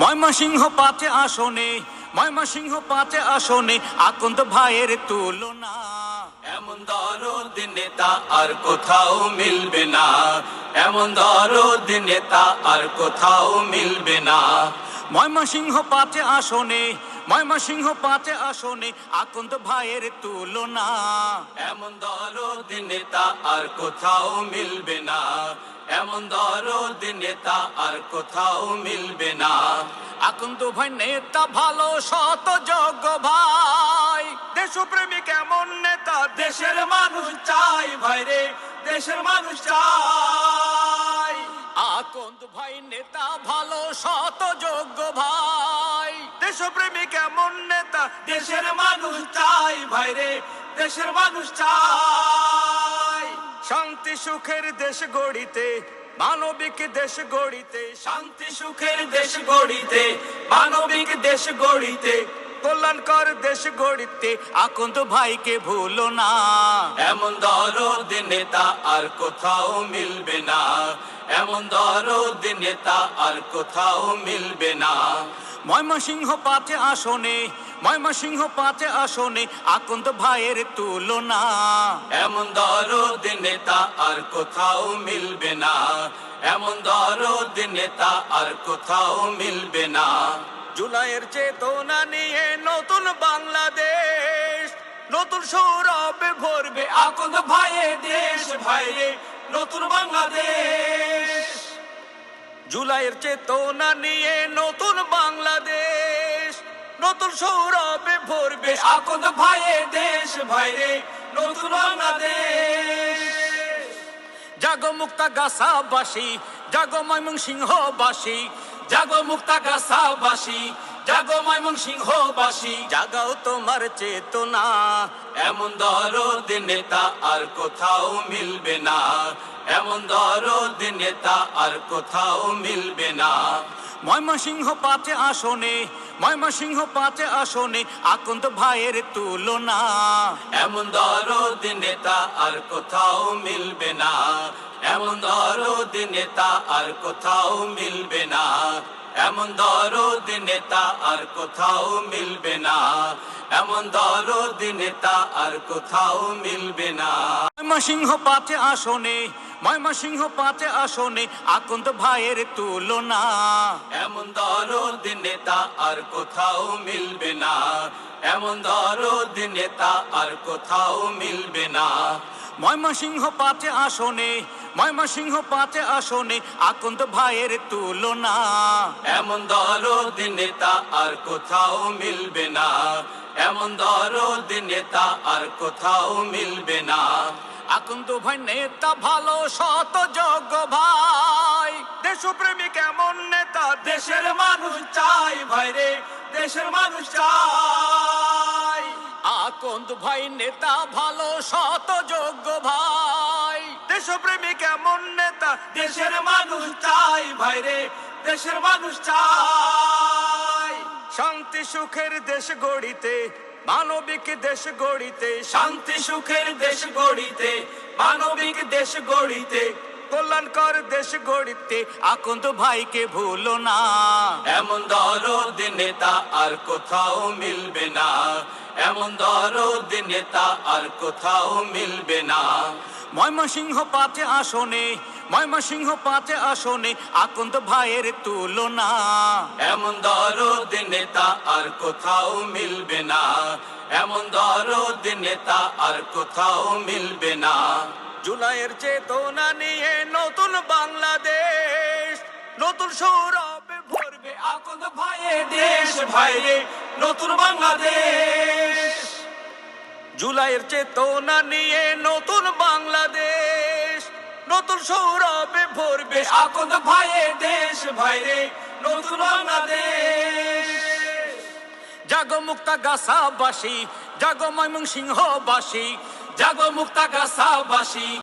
ময়মনসিংহ পাঁচে আসনে ময়মনসিংহ পাঁচে আসনে আকন্দ ভাইয়ের তুলনা। এমন দরদ নেতা আর কোথাও মিলবে না। এমন দরদ নেতা আর কোথাও মিলবে না। ময়মনসিংহ পাঁচে আসনে ময়মনসিংহ পাঁচে আসনে আকন্দ ভাইয়ের তুলনা। এমন দরদ নেতা আর কোথাও মিলবে না। এমন দরদ নেতা আর কোথাও মিলবে না। আকন্দ ভাই নেতা ভালো শত যোগ্য ভাই। দেশপ্রেমিক এমন নেতা দেশের মানুষ চাই ভাই রে দেশের মানুষ চাই। আকন্দ ভাই নেতা ভালো শত যোগ্য ভাই। দেশপ্রেমিক এমন নেতা দেশের মানুষ চাই ভাই রে দেশের মানুষ চাই। শান্তি সুখের দেশ গড়িতে, মানবিক দেশ গড়িতে, শান্তি সুখের দেশ গড়িতে, মানবিক দেশ গড়িতে, কল্যাণকর দেশ গড়িতে। আকন্দ ভাইকে ভুলো না। এমন দরদ নেতা আর কোথাও মিলবে না। এমন দরদ নেতা আর কোথাও মিলবে না। ময়মনসিংহ পাঁচে আসনে ময়মনসিংহ পাঁচে আসনে আকন্দ ভাইয়ের তুলনা। এমন দরদ নেতা আর কোথাও মিলবে না। এমন দরদ নেতা আর কোথাও মিলবে না। জুলাইয়ের চেতনা নিয়ে নতুন বাংলাদেশ নতুন সৌরভে ভরবে আকন্দ ভাইয়ের দেশ ভাইরে নতুন বাংলাদেশ। জুলাইয়ের চেতনা নিয়ে নতুন বাংলাদেশ, নতুন সৌরভে ভরবে আকন্দ ভাইয়ে দেশ, ভাইরে নতুন বাংলাদেশ। জাগো মুক্তা গাছাবাসী জাগো ময়মন সিংহবাসী জাগো মুক্তা গাছাবাসী জাগো ময়মন সিংহবাসী জাগাও তোমার চেতনা, এমন দরদ নেতা আর কোথাও মিলবে না। এমন দরদ নেতা আর কোথাও মিলবে না। ময়মনসিংহ পাতে আসনে ময়মনসিংহ পাঁচে আসনে আকন্দ ভাইয়ের তুলনা। এমন দরদ নেতা আর কোথাও মিলবে না। এমন দরদ নেতা আর কোথাও মিলবে না। এমন দরদ নেতা আর কোথাও মিলবে না। এমন দরদ নেতা আর কোথাও মিলবে না। ময়মনসিংহ পাতে আসনে ময়মনসিংহ পাঁচে আসনে আকন্দ ভাইয়ের তুলনা। এমন দরদ নেতা আর কোথাও মিলবে না। এমন দরদ নেতা আর কোথাও মিলবে না। ময়মনসিংহ পাঁচে আসনে, ময়মনসিংহ পাঁচে আসনে আকন্দ ভাইয়ের তুলনা। এমন দরদ নেতা আর কোথাও মিলবে না। এমন দরদ নেতা আর কোথাও মিলবে না। আকন্দ ভাই নেতা ভালো শত যোগ্য ভাই। দেশপ্রেমিক দেশের মানুষ চাই ভাই রে দেশের মানুষ চাই। আকন্দ ভাই নেতা ভালো শত যোগ্য ভাই। দেশপ্রেমিক এমন নেতা দেশের মানুষ চাই ভাই রে দেশের মানুষ চাই। শান্তি সুখের দেশ গড়িতে মানবিক দেশ গড়িতে শান্তি সুখের দেশ গড়িতে মানবিক দেশ গড়িতে কল্যাণকর দেশ গড়িতে আকন্দ ভাইকে ভুলো না। এমন দরদ নেতা আর কোথাও মিলবে না। এমন দরদ নেতা আর কোথাও মিলবে না। ময়মনসিংহ পাঁচে আসনে ময়মনসিংহ পাঁচে আসনে আকন্দ ভাইয়ের তুলনা। এমন দরদ নেতা আর কোথাও মিলবে না। এমন দরদ নেতা আর কোথাও মিলবে না। জুলাইয়ের চেতনা নিয়ে নতুন বাংলাদেশ। নতুন সৌরভে ভরবে আকন্দ ভাইয়ে দেশ, ভাইরে নতুন বাংলাদেশ। জুলাইয়ের চেতনা নিয়ে নতুন বাংলাদেশ। নতুন সৌরভে ভরবে আকন্দ ভাইয়ে দেশ, ভাইরে নতুন বাংলাদেশ। জাগো মুক্তা গাছাবাসী জাগো ময়মন সিংহবাসী জাগো মুক্তা গাছাবাসী